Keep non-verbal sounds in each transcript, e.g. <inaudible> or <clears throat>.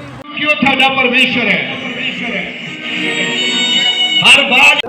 ਵੀ ਕਿ ਉਹ ਤੁਹਾਡਾ ਪਰਮੇਸ਼ਰ ਹੈ ਹਰ ਬਾਤ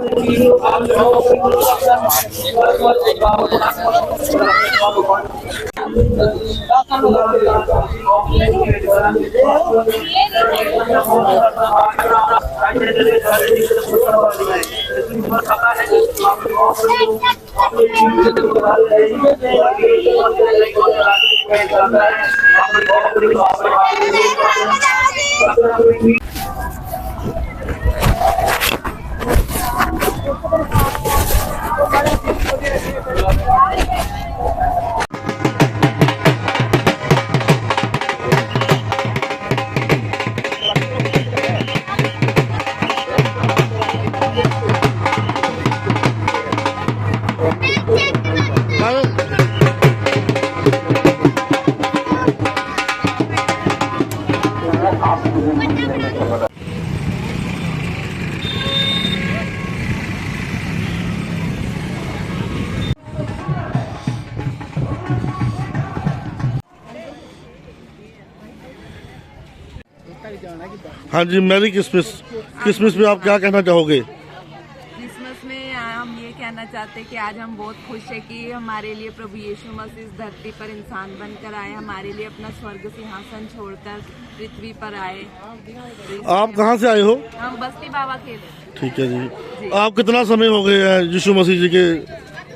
हाँ जी मैरी क्रिसमस क्रिसमस में आप क्या कहना चाहोगे? क्रिसमस में हम ये कहना चाहते हैं कि आज हम बहुत खुश है कि हमारे लिए प्रभु यीशु मसीह इस धरती पर इंसान बनकर आए हमारे लिए अपना स्वर्ग सिंहासन छोड़कर पृथ्वी पर आए। आप कहाँ से आए हो? हम बस्ती बाबा के ठीक है जी। आप कितना समय हो गया है यीशु मसीह जी के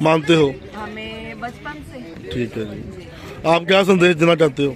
मानते हो? हमें बचपन से। ठीक है जी। आप क्या संदेश देना चाहते हो?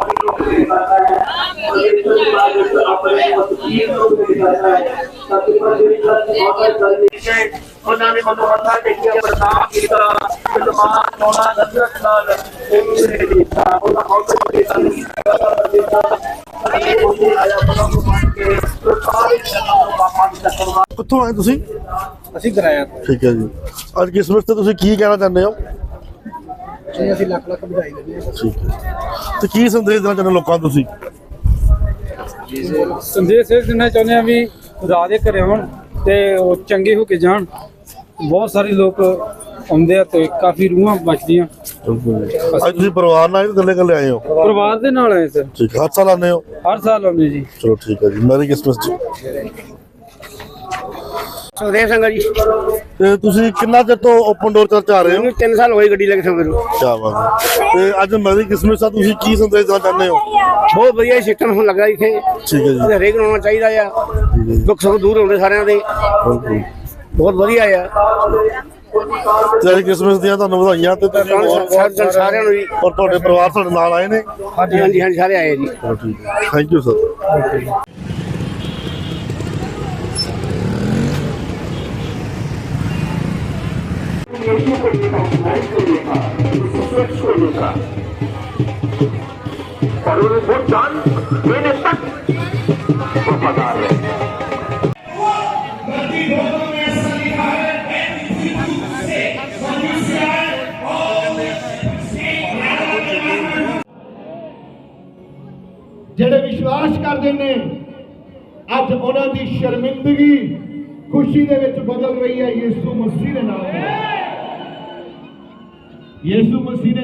ਉਹਨਾਂ ਨੇ ਮਨੋਂ ਮੱਥਾ ਟੇਕਿਆ ਕੀਤਾ ਨਜ਼ਰਤ ਨਾਲ ਦਿੱਤਾ ਦੀ ਕਿੱਥੋਂ ਆਏ ਤੁਸੀਂ? ਅਸੀਂ ਕਰਾਇਆ ਠੀਕ ਹੈ ਜੀ। ਅੱਜ ਕ੍ਰਿਸਮਸ ਤੇ ਤੁਸੀਂ ਕੀ ਕਹਿਣਾ ਚਾਹੁੰਦੇ ਹੋ? ਜੀ ਅਸੀਂ ਲੱਖ ਲੱਖ ਵਧਾਈ ਦਿੰਦੇ ਹਾਂ। ਠੀਕ ਹੈ। ਤੇ ਕੀ ਸੰਦੇਸ਼ ਦੇਣਾ ਚਾਹੁੰਦੇ ਹੋ ਲੋਕਾਂ ਨੂੰ ਤੁਸੀਂ? ਸੰਦੇਸ਼ ਇਹ ਦੇਣਾ ਚਾਹੁੰਦੇ ਆ ਵੀ ਖੁਦਾ ਦੇ ਘਰੇ ਆਉਣ ਤੇ ਉਹ ਚੰਗੇ ਹੋ ਕੇ ਜਾਣ। ਬਹੁਤ ਸਾਰੇ ਲੋਕ ਆਉਂਦੇ ਆ ਤੇ ਕਾਫੀ ਰੂਹਾਂ ਬਚਦੀਆਂ। ਅੱਜ ਤੁਸੀਂ ਪਰਿਵਾਰ ਨਾਲ ਆਏ ਇਕੱਲੇ ਇਕੱਲੇ ਆਏ ਹੋ? ਪਰਿਵਾਰ ਦੇ ਨਾਲ ਆਏ ਸਰ। ਠੀਕ ਹੈ ਹਰ ਸਾਲ ਆਉਂਦੇ ਹੋ? ਹਰ ਸਾਲ ਆਉਂਦੇ ਜੀ। ਚਲੋ ਠੀਕ ਹੈ ਜੀ ਮੈਰੀ ਕ੍ਰਿਸਮਸ ਜੀ। ਸੁਖਦੇਵ ਸਿੰਘ ਜੀ। ਤੇ ਤੁਸੀਂ ਕਿੰਨਾ ਚਿਰ ਤੋਂ ਓਪਨ ਡੋਰ ਚਰਚ ਆ ਰਹੇ ਹੋ? ਮੈਨੂੰ 3 ਸਾਲ ਹੋਏ ਗੱਡੀ ਲੈ ਕੇ ਸੰਗਤ ਨੂੰ ਕਿਆ ਬਾਤ ਹੈ। ਤੇ ਅੱਜ ਮੈਰੀ ਕ੍ਰਿਸਮਸ ਆ ਤੁਸੀਂ ਕੀ ਸੰਦੇਸ਼ ਦੇਣਾ ਚਾਹੁੰਦੇ ਹੋ? ਬਹੁਤ ਵਧੀਆ ਸਿਸਟਮ ਹੁਣ ਲੱਗਾ ਇੱਥੇ। ਠੀਕ ਹੈ ਜੀ। ਹਰੇਕ ਨੂੰ ਆਉਣਾ ਚਾਹੀਦਾ ਆ। ਦੁੱਖ ਸੁੱਖ ਦੂਰ ਹੁੰਦੇ ਸਾਰਿਆਂ ਦੇ। ਬਿਲਕੁਲ। ਬਹੁਤ ਵਧੀਆ ਆ। ਤੇ ਅੱਜ ਕ੍ਰਿਸਮਸ ਦੀਆਂ ਤੁਹਾਨੂੰ ਵਧਾਈਆਂ ਤੇ ਤੁਸੀਂ ਹੋਰ ਸਾਰੇ- ਸਾਰਿਆਂ ਨੂੰ ਜੀ। ਔਰ ਤੁਹਾਡੇ ਪਰਿਵਾਰ ਤੁਹਾਡੇ ਨਾਲ ਆਏ ਨੇ। ਹਾਂਜੀ ਹਾਂਜੀ ਹਾਂਜੀ ਸਾਰੇ ਆਏ ਜੀ। ਚਲੋ ਠੀਕ ਹੈ ਥੈਂਕ ਯੂ ਸਰ और वो जान देने तक वफादार रहे ਜਿਹੜੇ ਵਿਸ਼ਵਾਸ ਕਰਦੇ ਨੇ ਅੱਜ ਉਹਨਾਂ ਦੀ ਸ਼ਰਮਿੰਦਗੀ ਖੁਸ਼ੀ ਦੇ ਵਿੱਚ ਬਦਲ ਰਹੀ ਹੈ ਯਿਸੂ ਮਸੀਹ ਦੇ ਨਾਮ ਵਿੱਚ ਯਿਸੂ ਮਸੀਹ ਦੇ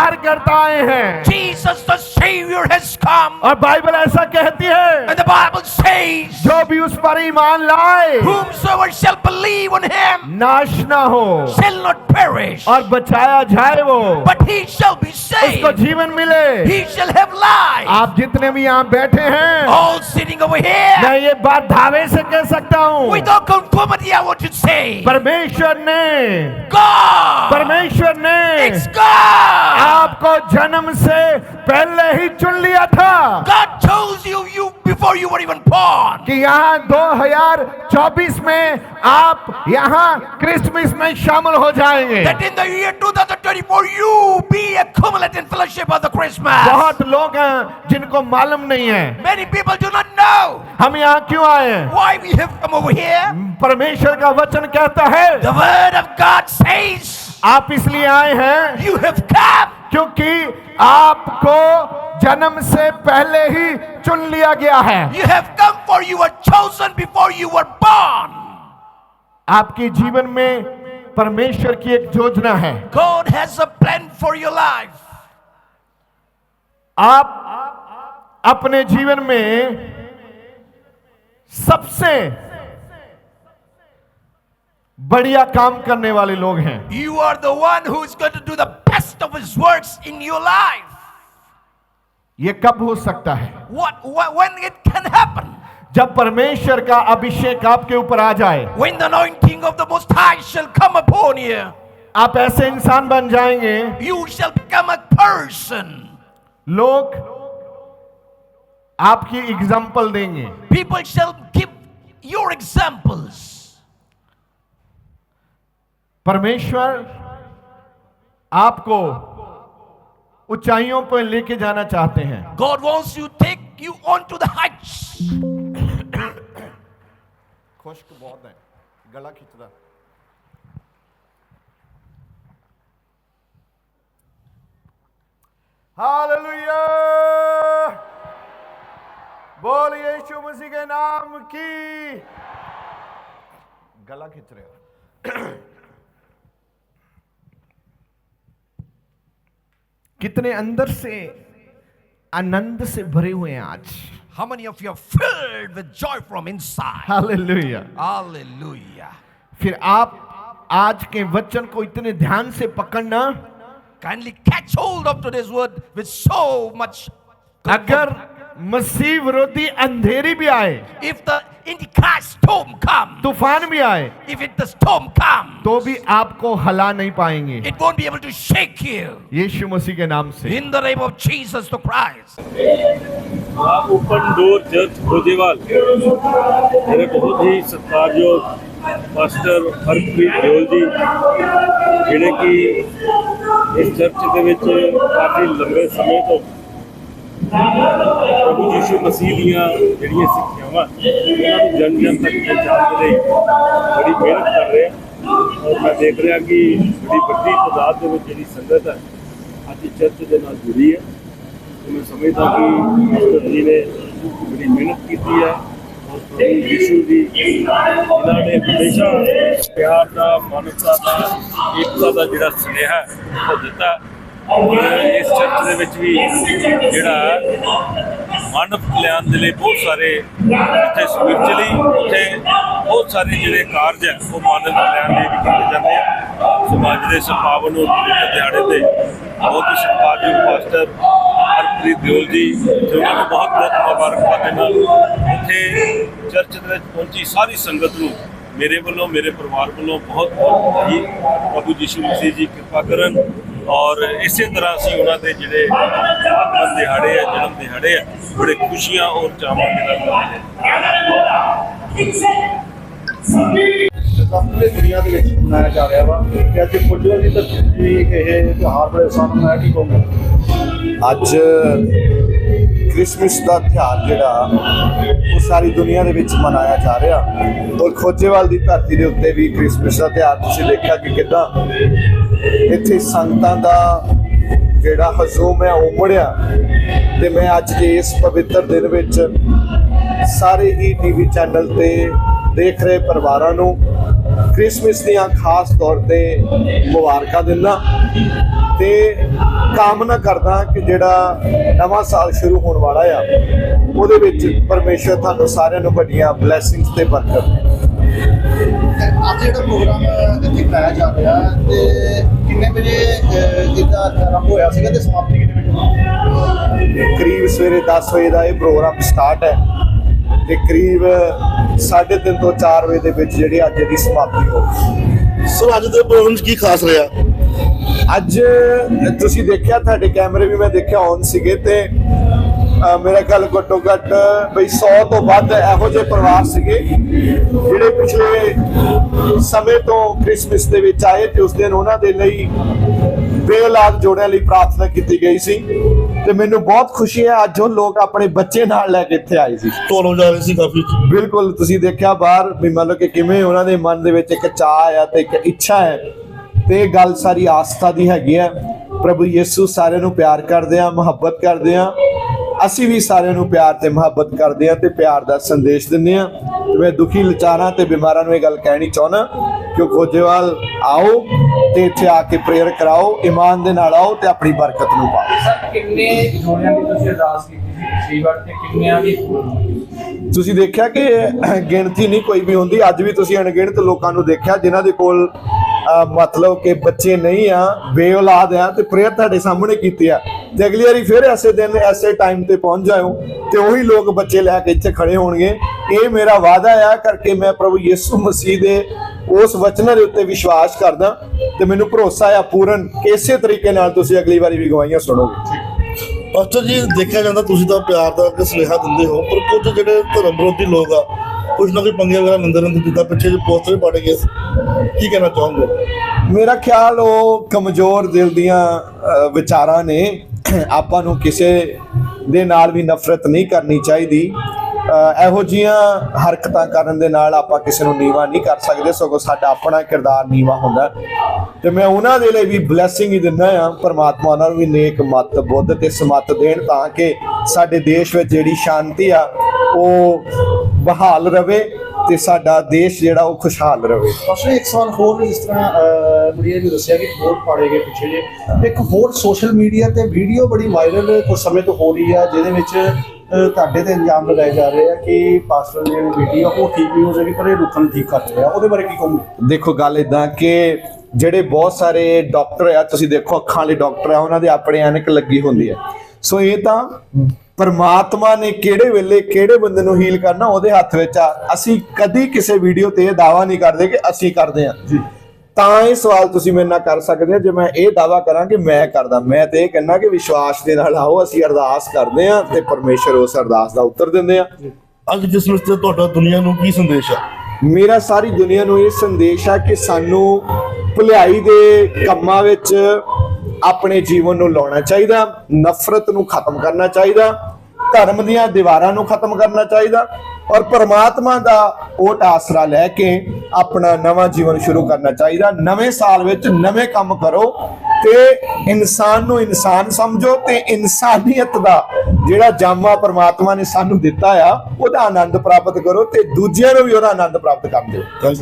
उद्धार करता आए हैं Jesus the Savior has come. और बाइबल ऐसा कहती है And the Bible says, जो भी उस पर ईमान लाए Whomsoever shall believe on him नाश ना हो shall not perish, और बचाया जाए वो but he shall be उसको saved. जीवन मिले He shall have life. आप जितने भी यहाँ बैठे हैं All sitting over here, मैं ये बात दावे से कह सकता हूँ without conformity, I want to say, परमेश्वर ने God, परमेश्वर ने it's God. आपको जन्म से पहले ही चुन लिया था God chose you, you before you were even born. कि यहाँ 2024 में आप यहाँ क्रिसमस में शामिल हो जाएंगे That in the year 2024, you be a cumulative in fellowship of the Christmas. बहुत लोग हैं जिनको मालूम नहीं है Many people do not know हम यहाँ क्यों आए हैं why we have come over here. परमेश्वर का वचन कहता है The word of God says, आप इसलिए आए हैं You have come क्योंकि आपको जन्म से पहले ही चुन लिया गया है You have come for you were chosen before you were born. आपके जीवन में परमेश्वर की एक योजना है God has a plan for your life. आप अपने जीवन में सबसे बढ़िया काम करने वाले लोग हैं You are the one who is going to do the best of his works in your life. ये कब हो सकता है What, wh- when it can happen? जब परमेश्वर का अभिषेक आपके ऊपर आ जाए When the anointing of the Most High shall come upon you, आप ऐसे इंसान बन जाएँगे you shall become a person. लोग आपकी एग्ज़ाम्पल देंगे People shall give your examples. परमेश्वर आपको ऊंचाइयों पर लेके जाना चाहते हैं। God wants to take you on to the heights. खुश्क बहुत है। गला खिंचदा हालेलुया। बोल यीशु मसीह के नाम की। गला खिंच रहे हो। कितने अंदर से आनंद से भरे हुए हैं आज How many of you are filled with joy from inside? Hallelujah. Hallelujah. फिर आप आज के वचन को इतने ध्यान से पकड़ना Kindly catch hold of today's word with so much. अगर मसीह विरोधी अंधेरी भी आए If the Antichrist storm come, तूफान भी आए if it the storm come, तो भी आपको हला नहीं पाएंगे it won't be able to shake you. यीशु मसीह के नाम से In the name of Jesus the Christ. आप ओपन डोर चर्च खोजेवाल मेरे बहुत ही सत्कारयोग ਪਾਸਟਰ ਹਰਪ੍ਰੀਤ ਗਿੱਲ ਜੀ ਜਿਹੜੇ ਕਿ ਇਸ ਚਰਚ ਦੇ ਵਿੱਚ ਕਾਫੀ ਲੰਬੇ ਸਮੇਂ ਤੋਂ ਪ੍ਰਭੂ ਯੀਸ਼ੂ ਮਸੀਹ ਦੀਆਂ ਜਿਹੜੀਆਂ ਸਿੱਖਿਆਵਾਂ ਉਹਨਾਂ ਨੂੰ ਜਨ ਜਨ ਤੱਕ ਪਹੁੰਚਾਉਣ ਦੇ ਲਈ ਬੜੀ ਮਿਹਨਤ ਕਰ ਰਹੇ ਆ। ਔਰ ਮੈਂ ਦੇਖ ਰਿਹਾ ਕਿ ਬੜੀ ਵੱਡੀ ਤਾਦਾਦ ਦੇ ਵਿੱਚ ਜਿਹੜੀ ਸੰਗਤ ਹੈ ਅੱਜ ਚਰਚ ਦੇ ਨਾਲ ਜੁੜੀ ਹੈ। ਤੇ ਮੈਂ ਸਮਝਦਾ ਕਿ ਪਾਸਟਰ ਜੀ ਨੇ ਬੜੀ ਮਿਹਨਤ ਕੀਤੀ ਹੈ। ਔਰ ਪ੍ਰਭੂ ਯੀਸ਼ੂ ਦੀ ਇਹਨਾਂ ਨੇ ਹਮੇਸ਼ਾ ਪਿਆਰ ਦਾ ਮਾਨਵਤਾ ਦਾ ਏਕਤਾ ਦਾ ਜਿਹੜਾ ਸੁਨੇਹਾ ਹੈ, ਉਹ ਦਿੱਤਾ। ਇਸ ਚਰਚ ਦੇ ਵਿੱਚ ਵੀ ਜਿਹੜਾ ਮਾਨਵ ਕਲਿਆਣ ਦੇ ਲਈ ਬਹੁਤ ਸਾਰੇ ਇੱਥੇ ਸਪਿਰਚੁਅਲੀ ਉੱਥੇ ਬਹੁਤ ਸਾਰੇ ਜਿਹੜੇ ਕਾਰਜ ਹੈ ਉਹ ਮਾਨਵ ਕਲਿਆਣ ਲਈ ਵੀ ਕੀਤੇ ਜਾਂਦੇ ਆ। ਸਮਾਜ ਦੇ ਸੰਪਾਵਨ ਨੂੰ ਦਿਹਾੜੇ ਤੇ ਬਹੁਤ ਹੀ ਸਤਿਕਾਰਯੋਗ ਪਾਸਟਰ ਹਰਪ੍ਰੀਤ ਦਿਓਲ ਜੀ ਤੇ ਉਹਨਾਂ ਨੂੰ ਬਹੁਤ ਬਹੁਤ ਮੁਬਾਰਕਬਾਦ ਦੇ ਨਾਲ ਇੱਥੇ ਚਰਚ ਦੇ ਵਿੱਚ ਪਹੁੰਚੀ ਸਾਰੀ ਸੰਗਤ ਨੂੰ ਮੇਰੇ ਵੱਲੋਂ, ਮੇਰੇ ਪਰਿਵਾਰ ਵੱਲੋਂ ਬਹੁਤ ਬਹੁਤ ਵਧਾਈ। ਪ੍ਰਭੂ ਯੀਸ਼ੂ ਮਸੀਹ ਜੀ, ਕਿਰਪਾ ਕਰਨ। ਔਰ ਇਸੇ ਤਰ੍ਹਾਂ ਅਸੀਂ ਉਹਨਾਂ ਦੇ ਜਿਹੜੇ ਆਗਮਨ ਦਿਹਾੜੇ ਆ ਜਨਮ ਦਿਹਾੜੇ ਆ ਬੜੇ ਖੁਸ਼ੀਆਂ ਔਰ ਚਾਵਾਂ ਦੇ ਨਾਲ ਮਨਾਉਂਦੇ ਹਾਂ ਪੂਰੀ ਦੁਨੀਆ ਦੇ ਵਿੱਚ ਮਨਾਇਆ ਜਾ ਰਿਹਾ ਵਾ ਤੇ ਅੱਜ ਪੁੱਜਲ ਦੀ ਇੱਕ ਇਹ ਤਿਉਹਾਰ ਬੜੇ ਸਾਨੂੰ ਮਨਾਇਆ ਕੀ ਕਹੋਗੇ? ਅੱਜ ਕ੍ਰਿਸਮਸ ਦਾ ਤਿਉਹਾਰ ਜਿਹੜਾ, ਉਹ ਸਾਰੀ ਦੁਨੀਆ ਦੇ ਵਿੱਚ ਮਨਾਇਆ ਜਾ ਰਿਹਾ। ਔਰ ਖੋਜੇਵਾਲ ਦੀ ਧਰਤੀ ਦੇ ਉੱਤੇ ਵੀ ਕ੍ਰਿਸਮਸ ਦਾ ਤਿਉਹਾਰ, ਤੁਸੀਂ ਦੇਖਿਆ ਕਿ ਕਿਦਾਂ? ਇੱਥੇ ਸੰਗਤਾਂ ਦਾ ਜਿਹੜਾ ਹਜ਼ੂਮ ਹੈ, ਉਹ ਉਮੜਿਆ ਤੇ ਮੈਂ ਅੱਜ ਦੇ ਇਸ ਪਵਿੱਤਰ ਦਿਨ ਵਿੱਚ ਸਾਰੇ ਹੀ ਟੀਵੀ ਚੈਨਲ ਤੇ ਦੇਖ ਰਹੇ ਪਰਿਵਾਰਾਂ ਨੂੰ ਕ੍ਰਿਸਮਸ ਦੀਆਂ ਖਾਸ ਤੌਰ ਤੇ ਮੁਬਾਰਕਾਂ ਦਿੰਦਾ ਤੇ ਕਾਮਨਾ ਕਰਦਾ ਕਿ ਜਿਹੜਾ ਨਵਾਂ ਸਾਲ ਸ਼ੁਰੂ ਹੋਣ ਵਾਲਾ ਆ ਉਹਦੇ ਵਿੱਚ ਪਰਮੇਸ਼ਰ ਤੁਹਾਨੂੰ ਸਾਰਿਆਂ ਨੂੰ ਵੱਡੀਆਂ ਬਲੇਸਿੰਗਸ ਤੇ ਬਰਕਤ ਅੱਜ ਜਿਹੜਾ ਪ੍ਰੋਗਰਾਮ ਇੱਥੇ ਕਰਾਇਆ ਜਾ ਰਿਹਾ ਤੇ ਕਿੰਨੇ ਵਜੇ ਇਹਦਾ ਆਰੰਭ ਹੋਇਆ ਸੀਗਾ ਤੇ ਸਮਾਪਤੀ ਕਿੰਨੇ ਵਜੇ ਕਰੀਬ ਸਵੇਰੇ 10 ਵਜੇ ਦਾ ਇਹ ਪ੍ਰੋਗਰਾਮ ਸਟਾਰਟ ਹੈ। ਤੇ ਕਰੀਬ 3:30 ਤੋਂ 4 ਵਜੇ ਦੇ ਵਿੱਚ ਜਿਹੜੀ ਅੱਜ ਦੀ ਸਮਾਪਤੀ ਹੋਊਗੀ ਸਰ ਅੱਜ ਦੇ ਪ੍ਰੋਗਰਾਮ 'ਚ ਕੀ ਖਾਸ ਰਿਹਾ? ਅੱਜ ਤੁਸੀਂ ਦੇਖਿਆ ਤੁਹਾਡੇ ਕੈਮਰੇ ਵੀ ਮੈਂ ਦੇਖਿਆ ਔਨ ਸੀਗੇ ਤੇ ਮੇਰਾ ਖਿਆਲ ਘੱਟੋ ਘੱਟ ਬਈ 100 ਤੋਂ ਵੱਧ ਇਹੋ ਜਿਹੇ ਪਰਿਵਾਰ ਸੀਗੇ ਜਿਹੜੇ ਪਿਛਲੇ ਸਮੇਂ ਤੋਂ ਕ੍ਰਿਸਮਸ ਦੇ ਵਿੱਚ ਆਏ ਤੇ ਉਸ ਦਿਨ ਉਹਨਾਂ ਦੇ ਲਈ ਬੇਔਲਾਦ ਜੋੜਿਆਂ ਲਈ ਪ੍ਰਾਰਥਨਾ ਕੀਤੀ ਗਈ ਸੀ ਤੇ ਮੈਨੂੰ ਬਹੁਤ ਖੁਸ਼ੀ ਹੈ ਅੱਜ ਉਹ ਲੋਕ ਆਪਣੇ ਬੱਚੇ ਨਾਲ ਲੈ ਕੇ ਇੱਥੇ ਆਏ ਸੀ। ਢੋਲ ਵਜਾ ਰਹੇ ਸੀ ਕਾਫੀ? ਬਿਲਕੁਲ ਤੁਸੀਂ ਦੇਖਿਆ ਬਾਹਰ ਵੀ ਮੰਨ ਲਓ ਕਿ ਕਿਵੇਂ ਉਹਨਾਂ ਦੇ ਮਨ ਦੇ ਵਿੱਚ ਇੱਕ ਚਾਹ ਆ ਤੇ ਇੱਕ ਇੱਛਾ ਹੈ ਤੇ ਇਹ ਗੱਲ ਸਾਰੀ ਆਸਥਾ ਦੀ ਹੈਗੀ ਹੈ। ਪ੍ਰਭੂ ਯਿਸੂ ਸਾਰਿਆਂ ਨੂੰ ਪਿਆਰ ਕਰਦੇ ਆ ਮੁਹੱਬਤ ਕਰਦੇ ਆ ਅਸੀਂ ਵੀ ਸਾਰਿਆਂ ਨੂੰ ਪਿਆਰ ਤੇ ਮੁਹੱਬਤ ਕਰਦੇ ਆ ਤੇ ਪਿਆਰ ਦਾ ਸੰਦੇਸ਼ ਦਿੰਦੇ ਆ ਤੇ ਮੈਂ ਦੁਖੀ ਲਾਚਾਰਾਂ ਤੇ ਬਿਮਾਰਾਂ ਨੂੰ ਇਹ ਗੱਲ ਕਹਿਣੀ ਚਾਹੁੰਦਾ ਕਿ ਖੋਜੇਵਾਲ ਆਓ ਤੇ ਇੱਥੇ ਆ ਕੇ ਪ੍ਰੇਅਰ ਕਰਾਓ ਇਮਾਨ ਦੇ ਨਾਲ ਆਓ ਤੇ ਆਪਣੀ ਬਰਕਤ ਨੂੰ ਪਾਓ। ਕਿੰਨੇ ਜੋੜਿਆਂ ਦੀ ਤੁਸੀਂ ਅਰਦਾਸ ਕੀਤੀ ਸੀ? ਪਿਛਲੀ ਵਾਰ ਤੇ ਕਿੰਨਿਆਂ ਦੀ? ਤੁਸੀਂ ਦੇਖਿਆ ਕਿ ਗਿਣਤੀ ਨਹੀਂ ਕੋਈ ਵੀ ਹੁੰਦੀ ਅੱਜ ਵੀ ਤੁਸੀਂ ਅਣਗਿਣਤ ਲੋਕਾਂ ਨੂੰ ਦੇਖਿਆ ਜਿਨ੍ਹਾਂ ਦੇ ਕੋਲ ਮਤਲਬ ਕਿ ਬੱਚੇ ਨਹੀਂ ਆ, ਬੇਔਲਾਦ ਆ ਤੇ ਪ੍ਰੇਅਰ ਤੁਹਾਡੇ ਸਾਹਮਣੇ ਕੀਤੀ ਆ। ਤੇ ਅਗਲੀ ਵਾਰੀ ਫਿਰ ਐਸੇ ਦਿਨ, ਐਸੇ ਟਾਈਮ ਤੇ ਪਹੁੰਚ ਜਾਇਓ ਤੇ ਉਹੀ ਲੋਕ ਬੱਚੇ ਲੈ ਕੇ ਇੱਥੇ ਖੜੇ ਹੋਣਗੇ। ਇਹ ਮੇਰਾ ਵਾਅਦਾ ਆ ਕਰਕੇ ਮੈਂ ਪ੍ਰਭੂ ਯਿਸੂ ਮਸੀਹ ਦੇ ਉਸ ਵਚਨਾਂ ਦੇ ਉੱਤੇ ਵਿਸ਼ਵਾਸ ਕਰਦਾ ਤੇ ਮੈਨੂੰ ਭਰੋਸਾ ਆ ਪੂਰਨ ਕਿ ਇਸੇ ਤਰੀਕੇ ਨਾਲ ਤੁਸੀਂ ਅਗਲੀ ਵਾਰੀ ਵੀ ਗਵਾਹੀਆਂ ਸੁਣੋਗੇ। ਪਾਸਟਰ ਜੀ, ਦੇਖਿਆ ਜਾਂਦਾ ਤੁਸੀਂ ਤਾਂ ਪਿਆਰ ਦਾ ਸੁਨੇਹਾ ਦਿੰਦੇ ਹੋ, ਪਰ ਕੁਝ ਜਿਹੜੇ ਧਰਮ ਵਿਰੋਧੀ ਲੋਕ ਆ ਕੁਝ ਨਾ ਕੋਈ ਪੰਗੇ ਵਗੈਰਾ ਲੈਂਦੇ ਰਹਿੰਦੇ ਜਿੱਦਾਂ ਪਿੱਛੇ ਜੇ ਪੋਸਟਰ ਪਾੜੇ ਗਏ। ਕੀ ਕਹਿਣਾ ਚਾਹੋਗੇ? ਮੇਰਾ ਖਿਆਲ ਉਹ ਕਮਜ਼ੋਰ ਦਿਲ ਦੀਆਂ ਅ, ਵਿਚਾਰਾਂ ਨੇ <clears throat> ਆਪਾਂ ਨੂੰ ਕਿਸੇ ਦੇ ਨਾਲ ਵੀ ਨਫ਼ਰਤ ਨਹੀਂ ਕਰਨੀ ਚਾਹੀਦੀ। ਅ, ਇਹੋ ਜੀਆਂ ਹਰਕਤਾਂ ਕਰਨ ਦੇ ਨਾਲ ਆਪਾਂ ਕਿਸੇ ਨੂੰ ਨੀਵਾ ਨਹੀਂ ਕਰ ਸਕਦੇ ਸਗੋਂ ਸਾਡਾ ਆਪਣਾ ਕਿਰਦਾਰ ਨੀਵਾ ਹੁੰਦਾ। ਹੈ। ਤੇ ਮੈਂ ਉਹਨਾਂ ਦੇ ਲਈ ਵੀ ਬਲੇਸਿੰਗ ਹੀ ਦਿੰਦਾ ਆ ਪਰਮਾਤਮਾ ਉਹਨਾਂ ਨੂੰ ਵੀ ਨੇਕ ਮਤ ਬੁੱਧ ਤੇ ਸਮਤ ਦੇਣ ਤਾਂ ਕਿ ਸਾਡੇ ਦੇਸ਼ ਵਿੱਚ ਜਿਹੜੀ ਸ਼ਾਂਤੀ ਆ ਉਹ ਬਹਾਲ ਰਵੇ ਤੇ ਸਾਡਾ ਦੇਸ਼ ਜਿਹੜਾ ਉਹ ਖੁਸ਼ਹਾਲ ਰਵੇ। ਪਾਸਟਰ ਇੱਕ ਸਵਾਲ ਹੋਰ ਜਿਸ ਤਰ੍ਹਾਂ ਮੁੜੀਆ ਜੀ ਦੱਸਿਆ ਕਿ ਵੋਟ ਪਾੜੇ ਗਏ ਪਿੱਛੇ ਜੇ। ਇੱਕ ਹੋਰ ਸੋਸ਼ਲ ਮੀਡੀਆ ਤੇ ਵੀਡੀਓ ਬੜੀ ਵਾਇਰਲ ਕੁਝ ਸਮੇਂ ਤੋਂ ਹੋ ਰਹੀ ਆ ਜਿਹਦੇ ਵਿੱਚ ਤੁਹਾਡੇ ਤੇ ਇਲਜ਼ਾਮ ਲਗਾਏ ਜਾ ਰਹੇ ਆ ਕਿ ਪਾਸਟਰ ਦੀ ਵੀਡੀਓ ਉਹ ਠੀਕ ਨਹੀਂ ਹੋ ਸਕੀ ਪਰ ਇਹ ਨੂੰ ਠੀਕ ਕਰ ਰਿਹਾ। ਉਹਦੇ ਬਾਰੇ ਕੀ ਕਹੋਗੇ? ਦੇਖੋ ਗੱਲ ਇਦਾਂ ਕਿ ਜਿਹੜੇ ਬਹੁਤ ਸਾਰੇ ਡਾਕਟਰ ਆ ਤੁਸੀਂ ਦੇਖੋ ਅੱਖਾਂ ਵਾਲੇ ਡਾਕਟਰ ਆ ਉਹਨਾਂ ਦੇ ਆਪਣੇ ਐਨਕ ਲੱਗੀ ਹੁੰਦੀ ਹੈ ਸੋ ਇਹ ਤਾਂ ਪਰਮਾਤਮਾ ਨੇ ਕਿਹੜੇ ਵੇਲੇ ਕਿਹੜੇ ਬੰਦੇ ਨੂੰ ਹੀਲ ਕਰਨਾ ਉਹਦੇ ਹੱਥ ਵਿੱਚ ਆ। ਅਸੀਂ ਕਦੀ ਕਿਸੇ ਵੀਡੀਓ ਤੇ ਇਹ ਦਾਵਾ ਨਹੀਂ ਕਰਦੇ ਕਿ ਅਸੀਂ ਕਰਦੇ ਆ ਤਾਂ ਇਹ ਸਵਾਲ ਤੁਸੀਂ ਮੇਰੇ ਨਾਲ ਕਰ ਸਕਦੇ ਆ ਜੇ ਮੈਂ ਇਹ ਦਾਵਾ ਕਰਾਂ ਕਿ ਮੈਂ ਕਰਦਾ ਮੈਂ ਤੇ ਇਹ ਕਹਿੰਦਾ ਕਿ ਵਿਸ਼ਵਾਸ ਦੇ ਨਾਲ ਆਓ ਅਸੀਂ ਅਰਦਾਸ ਕਰਦੇ ਆ ਤੇ ਪਰਮੇਸ਼ਰ ਉਸ ਅਰਦਾਸ ਦਾ ਉੱਤਰ ਦਿੰਦੇ ਆ ਅੱਜ ਕ੍ਰਿਸਮਸ ਤੇ ਤੁਹਾਡਾ ਦੁਨੀਆ ਨੂੰ ਕੀ ਸੰਦੇਸ਼ ਆ? ਮੇਰਾ ਸਾਰੀ ਦੁਨੀਆ ਨੂੰ ਇਹ ਸੰਦੇਸ਼ ਹੈ ਕਿ ਸਾਨੂੰ ਭਲਾਈ ਦੇ ਕੰਮਾਂ ਵਿੱਚ ਆਪਣੇ ਜੀਵਨ ਨੂੰ ਲਾਉਣਾ ਚਾਹੀਦਾ, ਨਫ਼ਰਤ ਨੂੰ ਖਤਮ ਕਰਨਾ ਚਾਹੀਦਾ, ਧਰਮ ਦੀਆਂ ਦੀਵਾਰਾਂ ਨੂੰ ਖਤਮ ਕਰਨਾ ਚਾਹੀਦਾ ਔਰ ਪਰਮਾਤਮਾ ਦਾ ਓਟ ਆਸਰਾ ਲੈ ਕੇ ਆਪਣਾ ਨਵਾਂ ਜੀਵਨ ਸ਼ੁਰੂ ਕਰਨਾ ਚਾਹੀਦਾ। ਨਵੇਂ ਸਾਲ ਵਿੱਚ ਨਵੇਂ ਕੰਮ ਕਰੋ ਤੇ ਇਨਸਾਨ ਨੂੰ ਇਨਸਾਨ ਸਮਝੋ ਤੇ ਇਨਸਾਨੀਅਤ ਦਾ ਜਿਹੜਾ ਜਾਮਾ ਪਰਮਾਤਮਾ ਨੇ ਸਾਨੂੰ ਦਿੱਤਾ ਆ, ਉਹਦਾ ਆਨੰਦ ਪ੍ਰਾਪਤ ਕਰੋ ਤੇ ਦੂਜਿਆਂ ਨੂੰ ਵੀ ਉਹਦਾ ਆਨੰਦ ਪ੍ਰਾਪਤ ਕਰਨ ਦਿਓ। ਥੈਂਕ